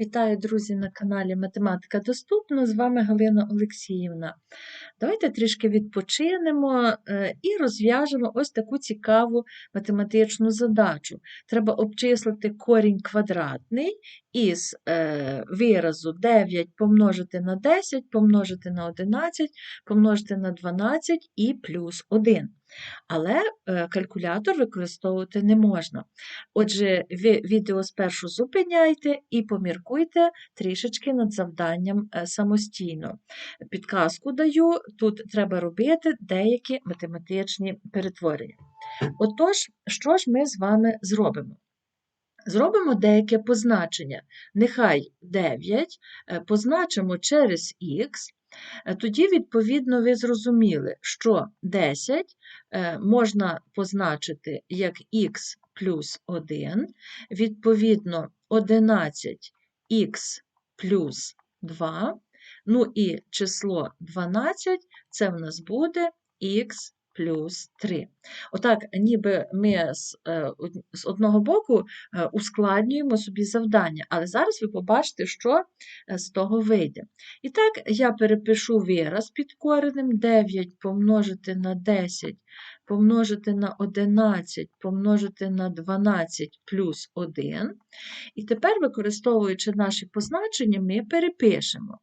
Вітаю, друзі, на каналі Математика Доступна. З вами Галина Олексіївна. Давайте трішки відпочинемо е, і розв'яжемо ось таку цікаву математичну задачу. Треба обчислити корінь квадратний із е, виразу 9 помножити на 10, помножити на 11, помножити на 12 і плюс 1. Але е, калькулятор використовувати не можна. Отже, ви відео спершу зупиняйте і поміркуйте трішечки над завданням е, самостійно. Підказку даю, тут треба робити деякі математичні перетворення. Отож, що ж ми з вами зробимо? Зробимо деяке позначення. Нехай 9 е, позначимо через х, Е, тоді, відповідно, ви зрозуміли, що 10 е, можна позначити як х плюс 1, відповідно, 11х плюс 2, ну і число 12 це в нас буде х плюс 3. Отак, ніби ми з, е, з одного боку е, ускладнюємо собі завдання, але зараз ви побачите, що е, з того вийде. І так, я перепишу вираз під коренем 9 помножити на 10, помножити на 11, помножити на 12 плюс 1. І тепер, використовуючи наші позначення, ми перепишемо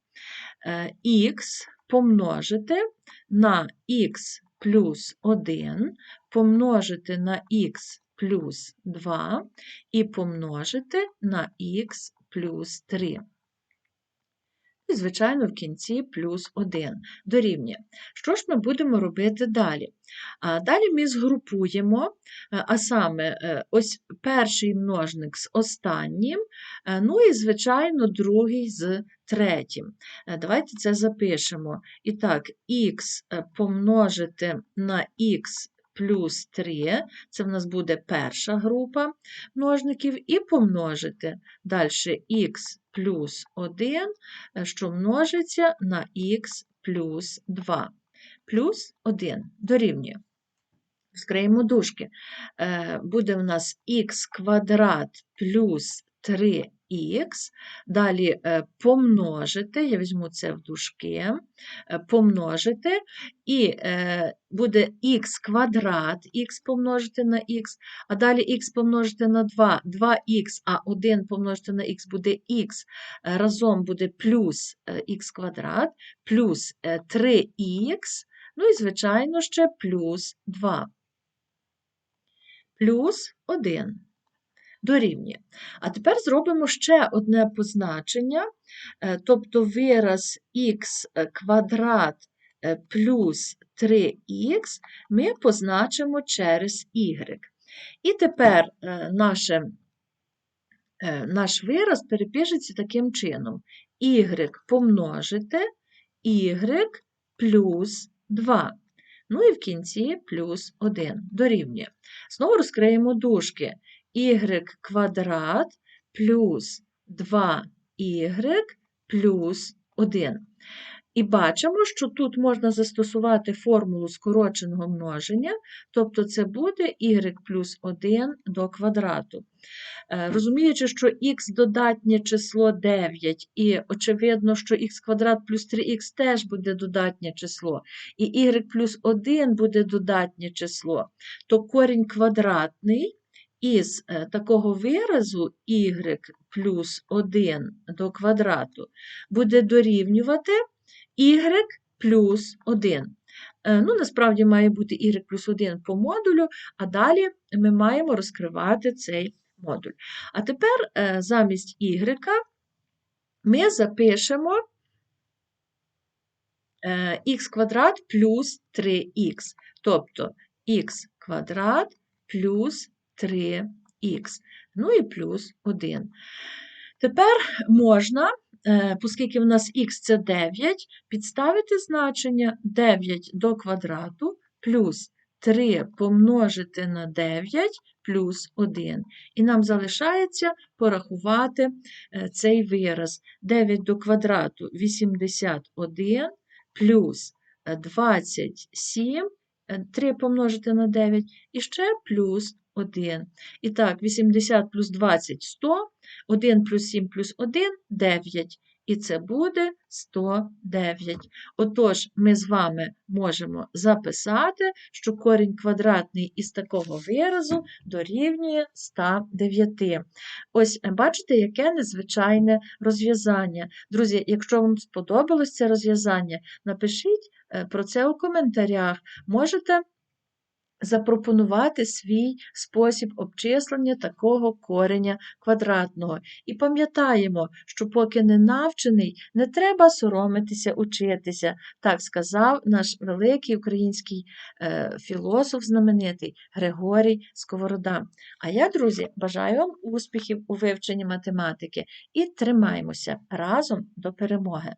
х помножити на х плюс 1 помножити на х плюс 2 і помножити на х плюс 3 і, звичайно, в кінці плюс 1 дорівнює. Що ж ми будемо робити далі? Далі ми згрупуємо, е, а саме е, ось перший множник з останнім, е, ну і, звичайно, другий з третім. Давайте це запишемо. І так, х помножити на х плюс 3, це в нас буде перша група множників, і помножити далі х плюс 1, е, що множиться на х плюс 2, плюс 1 дорівнює. Скриємо дужки. Е, буде в нас х квадрат плюс 3 х, далі е, помножити, я візьму це в дужки, е, помножити, і е, буде х квадрат, х помножити на х, а далі х помножити на 2, 2х, а 1 помножити на х буде х, разом буде плюс х квадрат, плюс 3х, ну і, звичайно, ще плюс 2. Плюс 1 дорівнює. А тепер зробимо ще одне позначення, е, тобто вираз х квадрат е, плюс 3х ми позначимо через y. І тепер е, наше, наш вираз перепишеться таким чином: y помножити y плюс 2. Ну і в кінці плюс 1 дорівнює. Знову розкриємо дужки y квадрат плюс 2y плюс 1. І бачимо, що тут можна застосувати формулу скороченого множення, тобто це буде y плюс 1 до квадрату. Е, розуміючи, що х додатнє число 9, і очевидно, що х квадрат плюс 3х теж буде додатнє число, і y плюс 1 буде додатнє число, то корінь квадратний із е, такого виразу y плюс 1 до квадрату буде дорівнювати y плюс 1. Е, ну, Насправді має бути y плюс 1 по модулю, а далі ми маємо розкривати цей модуль. А тепер е, замість y ми запишемо х квадрат плюс 3х, тобто х квадрат плюс 3х, ну і плюс 1. Тепер можна, е, оскільки в нас х це 9, підставити значення 9 до квадрату плюс 3 помножити на 9 плюс 1. І нам залишається порахувати е, цей вираз. 9 до квадрату 81 плюс 27 3 помножити на 9 і ще плюс 1. І так, 80 плюс 20 – 100, 1 плюс 7 плюс 1 – 9. І це буде 109. Отож, ми з вами можемо записати, що корінь квадратний із такого виразу дорівнює 109. Ось е, бачите, яке незвичайне розв'язання. Друзі, якщо вам сподобалось це розв'язання, напишіть е, про це у коментарях. Можете запропонувати свій спосіб обчислення такого кореня квадратного. І пам'ятаємо, що поки не навчений, не треба соромитися учитися. Так сказав наш великий український е, філософ знаменитий Григорій Сковорода. А я, друзі, бажаю вам успіхів у вивченні математики і тримаймося разом до перемоги!